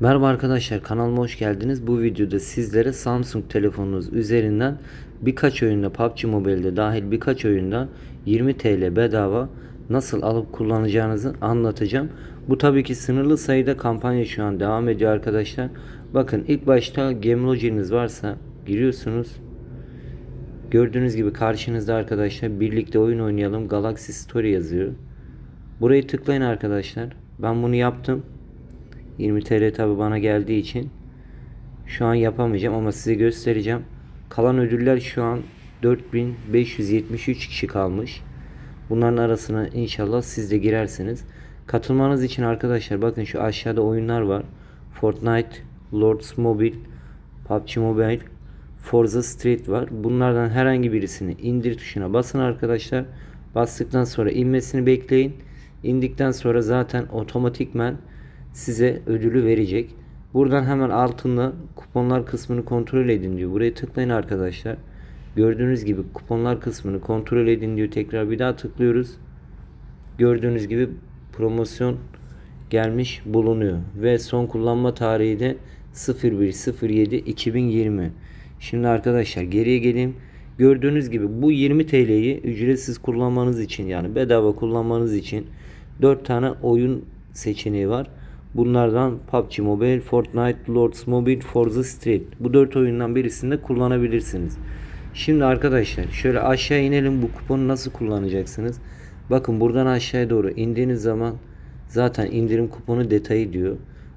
Merhaba arkadaşlar kanalıma hoş geldiniz. Bu videoda sizlere Samsung telefonunuz üzerinden birkaç oyunda PUBG Mobile'de dahil birkaç oyunda 20 TL bedava nasıl alıp kullanacağınızı anlatacağım. Bu tabii ki sınırlı sayıda kampanya şu an devam ediyor arkadaşlar. Bakın ilk başta Gemloginiz varsa giriyorsunuz. Gördüğünüz gibi karşınızda arkadaşlar birlikte oyun oynayalım Galaxy Story yazıyor. Burayı tıklayın arkadaşlar. Ben bunu yaptım. 20 TL tabi bana geldiği için şu an yapamayacağım ama size göstereceğim. Kalan ödüller şu an 4573 kişi kalmış. Bunların arasına inşallah siz de girersiniz. Katılmanız için arkadaşlar bakın şu aşağıda oyunlar var. Fortnite, Lords Mobile, PUBG Mobile, Forza Street var. Bunlardan herhangi birisini indir tuşuna basın arkadaşlar. Bastıktan sonra inmesini bekleyin. İndikten sonra zaten otomatikmen size ödülü verecek. Buradan hemen altında kuponlar kısmını kontrol edin diyor. Buraya tıklayın arkadaşlar. Gördüğünüz gibi kuponlar kısmını kontrol edin diyor. Tekrar bir daha tıklıyoruz. Gördüğünüz gibi promosyon gelmiş bulunuyor. Ve son kullanma tarihi de 01.07.2020. Şimdi arkadaşlar geriye geleyim. Gördüğünüz gibi bu 20 TL'yi ücretsiz kullanmanız için yani bedava kullanmanız için 4 tane oyun seçeneği var. Bunlardan PUBG Mobile, Fortnite, Lords Mobile, Forza Street. Bu 4 oyundan birisinde kullanabilirsiniz. Şimdi arkadaşlar şöyle aşağı inelim bu kuponu nasıl kullanacaksınız? Bakın buradan aşağıya doğru indiğiniz zaman zaten indirim kuponu detayı diyor.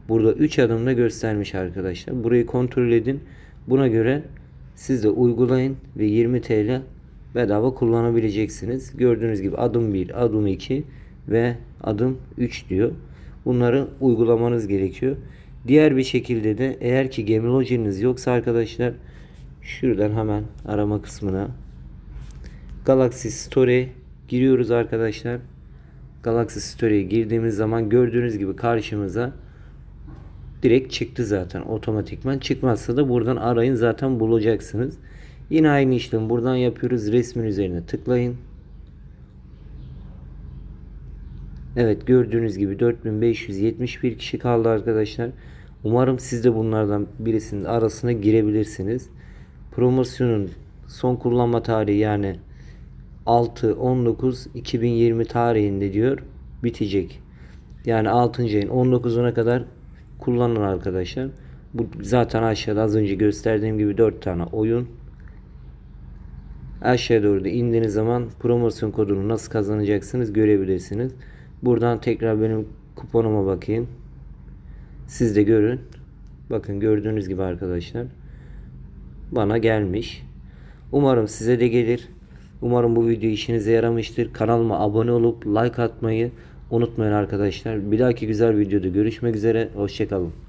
Burada 3 adımda göstermiş arkadaşlar. Burayı kontrol edin. Buna göre siz de uygulayın ve 20 TL bedava kullanabileceksiniz. Gördüğünüz gibi adım 1, adım 2 ve adım 3 diyor. Bunları uygulamanız gerekiyor. Diğer bir şekilde de eğer ki Gemologiniz yoksa arkadaşlar şuradan hemen arama kısmına Galaxy Story giriyoruz arkadaşlar. Galaxy Story'ye girdiğimiz zaman gördüğünüz gibi karşımıza direkt çıktı zaten otomatikman. Çıkmazsa da buradan arayın zaten bulacaksınız. Yine aynı işlemi buradan yapıyoruz. Resmin üzerine tıklayın. Evet gördüğünüz gibi 4571 kişi kaldı arkadaşlar. Umarım siz de bunlardan birisinin arasına girebilirsiniz. Promosyonun son kullanma tarihi yani 6-19-2020 tarihinde diyor bitecek. Yani 6. ayın 19'una kadar kullanın arkadaşlar. Bu zaten aşağıda az önce gösterdiğim gibi 4 tane oyun. Aşağı doğru da indiğiniz zaman promosyon kodunu nasıl kazanacaksınız görebilirsiniz. Buradan tekrar benim kuponuma bakayım. Siz de görün. Bakın gördüğünüz gibi arkadaşlar. Bana gelmiş. Umarım size de gelir. Umarım bu video işinize yaramıştır. Kanalıma abone olup like atmayı unutmayın arkadaşlar. Bir dahaki güzel videoda görüşmek üzere. Hoşçakalın.